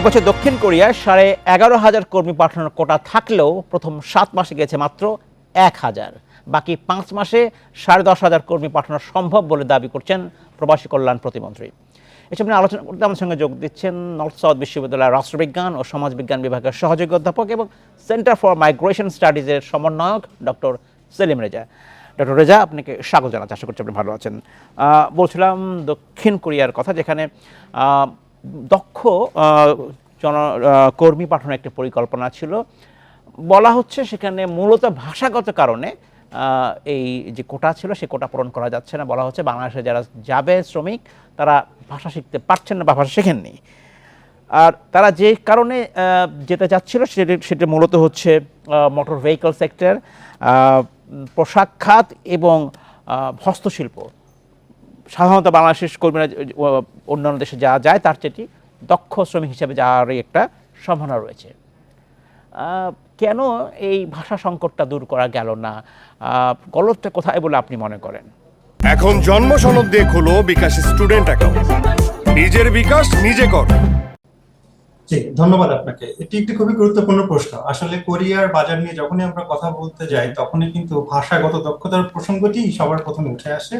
এবছর দক্ষিণ কোরিয়ায় সাড়ে এগারো হাজার কর্মী পাঠানোর কোটা থাকলেও প্রথম সাত মাসে গেছে মাত্র এক হাজার। বাকি পাঁচ মাসে সাড়ে দশ হাজার কর্মী পাঠানো সম্ভব বলে দাবি করছেন প্রবাসী কল্যাণ প্রতিমন্ত্রী। এসব নিয়ে আলোচনা করতে আমার সঙ্গে যোগ দিচ্ছেন নর্থ সাউথ বিশ্ববিদ্যালয়ের রাষ্ট্রবিজ্ঞান ও সমাজবিজ্ঞান বিভাগের সহযোগী অধ্যাপক এবং সেন্টার ফর মাইগ্রেশন স্টাডিজের সমন্বয়ক ডক্টর সেলিম রেজা। ডক্টর রেজা, আপনাকে স্বাগত জানাতে আশা করছি আপনি ভালো আছেন। বলছিলাম দক্ষিণ কোরিয়ার কথা যেখানে দক্ষ জন কর্মী পাঠানোর একটি পরিকল্পনা ছিল। বলা হচ্ছে সেখানে মূলত ভাষাগত কারণে এই যে কোটা ছিল সে কোটা পূরণ করা যাচ্ছে না। বলা হচ্ছে বাংলাদেশে যারা যাবে শ্রমিক, তারা ভাষা শিখতে পারছেন না বা ভাষা শেখেননি। আর তারা যে কারণে যেতে চাচ্ছিল সেটি সেটি মূলত হচ্ছে মোটর ভেহিকল সেক্টর পোশাক খাত এবং হস্তশিল্প। সাধারণত বাংলাদেশের কর্মীরা অন্যান্য দেশে যা যায়, তার চেয়ে দক্ষ শ্রমিক হিসেবে যাওয়ারই একটা সম্ভাবনা রয়েছে। কেন এই ভাষা সংকটটা দূর করা গেল না? গলতটা কোথায় বলে আপনি মনে করেন? এখন জন্ম সনদ দিয়ে খোলো বিকাশ স্টুডেন্ট অ্যাকাউন্ট। নিজের বিকাশ নিজে কর। জি, ধন্যবাদ আপনাকে। এটি একটি খুবই গুরুত্বপূর্ণ প্রশ্ন। আসলে কোরিয়ার বাজার নিয়ে যখনই আমরা কথা বলতে যাই, তখনই কিন্তু ভাষাগত দক্ষতার প্রসঙ্গটি সবার প্রথমে উঠে আসে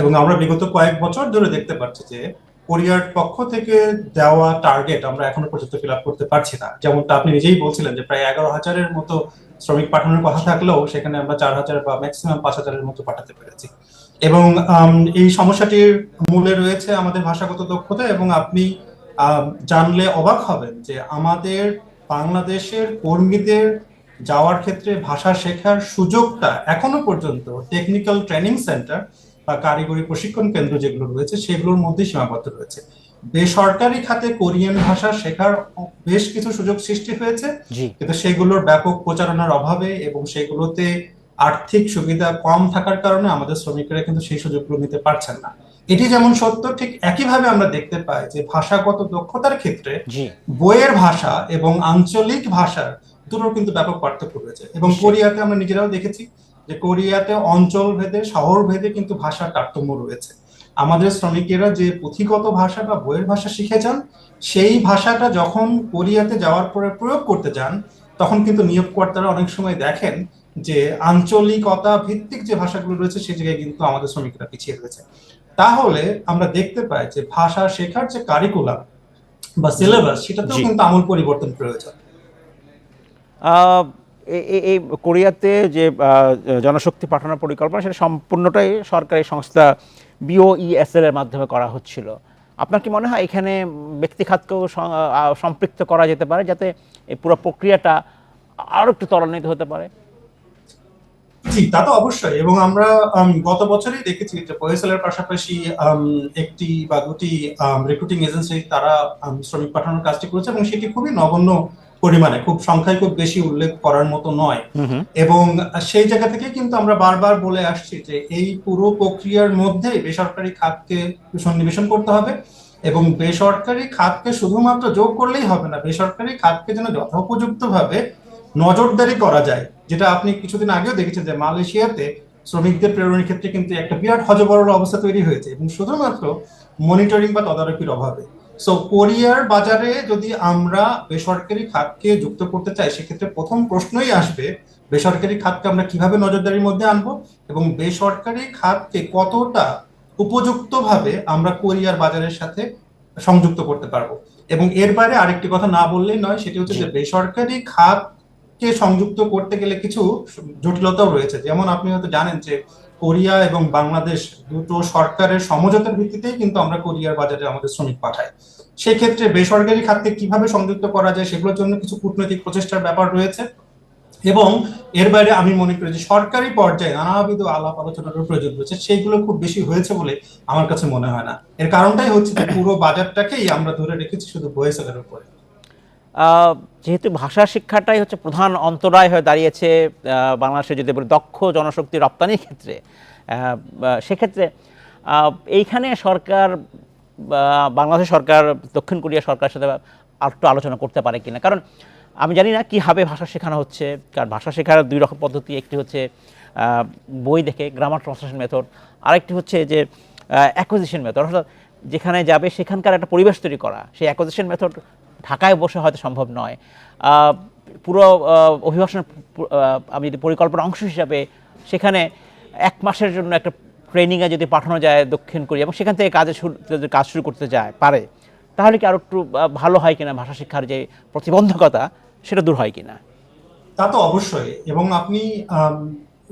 এবং আমরা বিগত কয়েক বছর ধরে দেখতে পাচ্ছি যে কোরিয়ার পক্ষ থেকে দেওয়া টার্গেট আমরা এখনও পর্যন্ত ফিল আপ করতে পারছি না। যেমনটা আপনি নিজেই বলছিলেন যে প্রায় এগারো হাজারের মতো শ্রমিক পাঠানোর কথা থাকলেও সেখানে আমরা চার হাজার বা ম্যাক্সিমাম পাঁচ হাজারের মতো পাঠাতে পেরেছি। এবং এই সমস্যাটির মূলে রয়েছে আমাদের ভাষাগত দক্ষতা এবং আপনি জানলে অবাক হবেন যে আমাদের বাংলাদেশের কর্মীদের যাওয়ার ক্ষেত্রে ভাষা শেখার সুযোগটা এখনও পর্যন্ত টেকনিক্যাল ট্রেনিং সেন্টার বা কারিগরি প্রশিক্ষণ কেন্দ্র যেগুলো রয়েছে সেগুলোর মধ্যে সীমাবদ্ধ রয়েছে। বেসরকারি খাতে কোরিয়ান ভাষা শেখার বেশ কিছু সুযোগ সৃষ্টি হয়েছে। কিন্তু সেগুলোর ব্যাপক প্রচারণার অভাবে এবং সেগুলোতে আর্থিক সুবিধা কম থাকার কারণে আমাদের শ্রমিকরা কিন্তু সেই সুযোগগুলো নিতে পারছেন না। এটি যেমন সত্য ঠিক একইভাবে আমরা দেখতে পাই যে ভাষাগত দক্ষতার ক্ষেত্রে বইয়ের ভাষা এবং আঞ্চলিক ভাষার দুটোর কিন্তু ব্যাপক পার্থক্য রয়েছে। এবং কোরিয়াতে আমরা নিজেরাও দেখেছি যে কোরিয়াতে অঞ্চল ভেদে শহর ভেদে কিন্তু ভাষার তারতম্য রয়েছে। আমাদের শ্রমিকেরা যে পুঁথিগত ভাষা বা বইয়ের ভাষা শিখে যান সেই ভাষাটা যখন কোরিয়াতে যাওয়ার পরে প্রয়োগ করতে যান তখন কিন্তু নিয়োগকর্তারা অনেক সময় দেখেন যে আঞ্চলিকতা ভিত্তিক যে ভাষাগুলো রয়েছে সেই জায়গায় কিন্তু আমাদের শ্রমিকরা পিছিয়ে রয়েছে। তাহলে আমরা দেখতে পাই যে ভাষা শেখার যে কারিকুলাম বা সিলেবাস সেটাতেও। কিন্তু আমূল পরিবর্তন প্রয়োজন। এই কোরিয়াতে যে জনশক্তি পাঠানোর পরিকল্পনা সেটা সম্পূর্ণটাই সরকারি সংস্থা বিওইএসএল এর মাধ্যমে করা হচ্ছিল। আপনার কি মনে হয় এখানে ব্যক্তিখাতকেও সম্পৃক্ত করা যেতে পারে যাতে এই পুরো প্রক্রিয়াটা আরও একটু ত্বরান্বিত হতে পারে? জি তা তো অবশ্যই। এবং আমরা গত বছরই দেখেছি যে পয়েসেলের পাশাপাশি একটি বা দুটি রিক্রুটিং এজেন্সি তারা শ্রমিক পাঠানোর কাজটি করেছে এবং সেটি খুবই নগণ্য পরিমাণে খুব সংখ্যায় খুব বেশি উল্লেখ করার মতো নয়। এবং সেই জায়গা থেকে কিন্তু আমরা বারবার বলে আসছি যে এই পুরো প্রক্রিয়ার মধ্যে বেসরকারি খাতকে সন্নিবেশন করতে হবে এবং বেসরকারি খাতকে শুধুমাত্র যোগ করলেই হবে না বেসরকারি খাতকে যেন যথোপযুক্তভাবে নজরদারি করা যায়। যেটা আপনি কিছুদিন আগেও দেখেছেন যে মালয়েশিয়াতে শ্রমিকদের প্রেরণের ক্ষেত্রে কিন্তু একটা বিরাট হজবরল অবস্থা তৈরি হয়েছে এবং শুধুমাত্র মনিটরিং বা তদারকির অভাবে। সো কোরিয়ার বাজারে যদি আমরা বেসরকারি খাতকে যুক্ত করতে চাই সেক্ষেত্রে প্রথম প্রশ্নই আসবে বেসরকারি খাতকে আমরা কীভাবে নজরদারির মধ্যে আনব এবং বেসরকারি খাতকে কতটা উপযুক্তভাবে আমরা কোরিয়ার বাজারের সাথে সংযুক্ত করতে পারব? এবং এর বাইরে আরেকটি কথা না বললেই নয় সেটি হচ্ছে যে বেসরকারি খাতকে সংযুক্ত করতে গেলে কিছু জটিলতাও রয়েছে। যেমন আপনি হয়তো জানেন যে কোরিয়া এবং বাংলাদেশ দুটো সরকারের সমঝোতার ভিত্তিতেই কিন্তু আমরা কোরিয়ার বাজারে আমাদের শ্রমিক পাঠাই। সেক্ষেত্রে বেসরকারি খাতকে কীভাবে সংযুক্ত করা যায় সেগুলোর জন্য কিছু কূটনৈতিক প্রচেষ্টার ব্যাপার রয়েছে। এবং এর বাইরে আমি মনে করি যে সরকারি পর্যায়ে নানাবিধ আলাপ আলোচনার প্রয়োজন রয়েছে। সেইগুলো খুব বেশি হয়েছে বলে আমার কাছে মনে হয় না। এর কারণটাই হচ্ছে পুরো বাজারটাকেই আমরা ধরে রেখেছি শুধু বয়েসেলের উপরে। যেহেতু ভাষা শিক্ষাটাই হচ্ছে প্রধান অন্তরায় হয়ে দাঁড়িয়েছে বাংলাদেশে যদি বলি দক্ষ জনশক্তি রপ্তানির ক্ষেত্রে সেক্ষেত্রে এইখানে সরকার বাংলাদেশ সরকার, দক্ষিণ কোরিয়া সরকারের সাথে একটু আলোচনা করতে পারে কিনা? কারণ আমি জানি না কীভাবে ভাষা শেখানো হচ্ছে, কারণ ভাষা শেখার দুই রকম পদ্ধতি, একটি হচ্ছে বই দেখে গ্রামার ট্রান্সলেশন মেথড আরেকটি হচ্ছে যে অ্যাকুইজিশন মেথড অর্থাৎ যেখানে যাবে সেখানকার একটা পরিবেশ তৈরি করা। সেই অ্যাকুইজিশন মেথড ঢাকায় বসে হয়তো সম্ভব নয়। পুরো অভিবাসন আমি যদি পরিকল্পনার অংশ হিসাবে সেখানে এক মাসের জন্য একটা ট্রেনিংয়ে যদি পাঠানো যায় দক্ষিণ কোরিয়া এবং সেখান থেকে কাজে শুরু যদি কাজ শুরু করতে যায় পারে তাহলে কি আরও একটু ভালো হয় কিনা ভাষা শিক্ষার যে প্রতিবন্ধকতা সেটা দূর হয় কিনা? তা তো অবশ্যই এবং আপনি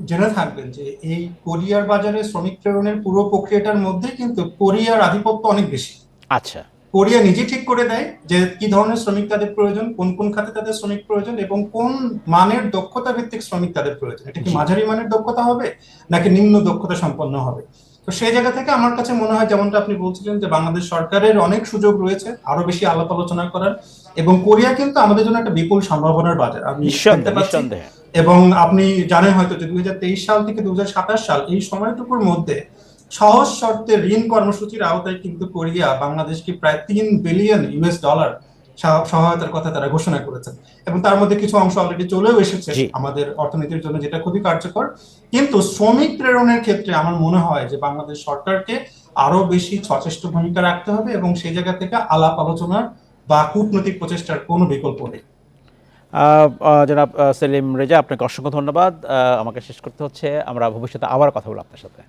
জেনে থাকবেন যে এই কোরিয়ার বাজারে শ্রমিক প্রেরণের পুরো প্রক্রিয়াটার মধ্যে কিন্তু কোরিয়ার আধিপত্য অনেক বেশি। আচ্ছা। কোরিয়া নিজে ঠিক করে দেয় যে কি ধরনের শ্রমিক তাদের প্রয়োজন কোন কোন খাতে তাদের শ্রমিক প্রয়োজন এবং কোন মানের দক্ষতা ভিত্তিক শ্রমিক তাদের প্রয়োজন। এটা কি মাঝারি মানের দক্ষতা হবে নাকি নিম্ন দক্ষতা সম্পন্ন হবে? তো সেই জায়গা থেকে আমার কাছে মনে হয় যেমনটা আপনি বলছিলেন যে বাংলাদেশ সরকারের অনেক সুযোগ রয়েছে আরও বেশি আলাপ আলোচনা করার এবং কোরিয়া কিন্তু আমাদের জন্য একটা বিপুল সম্ভাবনার বাজার। আমি দেখতে পাচ্ছি এবং আপনি জানেন হয়তো যে দুই হাজার তেইশ সাল থেকে দুই হাজার সাতাশ সাল এই সময়টুকুর মধ্যে সহজ শর্তে ঋণ কর্মসূচির আওতায় কিন্তু কোরিয়া বাংলাদেশকে প্রায় তিন বিলিয়ন ইউএস ডলার সহায়তার কথা তারা ঘোষণা করেছেন। এবং তার মধ্যে কিছু অংশ অলরেডি চলেও এসেছে আমাদের অর্থনীতির জন্য যেটা খুবই কার্যকর। কিন্তু শ্রমিক প্রেরণের ক্ষেত্রে আমার মনে হয় যে বাংলাদেশ সরকারকে আরও বেশি সচেষ্ট ভূমিকা রাখতে হবে এবং সেই জায়গা থেকে আলাপ আলোচনার বা কূটনৈতিক প্রচেষ্টার কোনো বিকল্প নেই। জনাব সেলিম রেজা আপনাকে অসংখ্য ধন্যবাদ। আমাকে শেষ করতে হচ্ছে। আমরা ভবিষ্যতে আবার কথা বলব আপনার সাথে।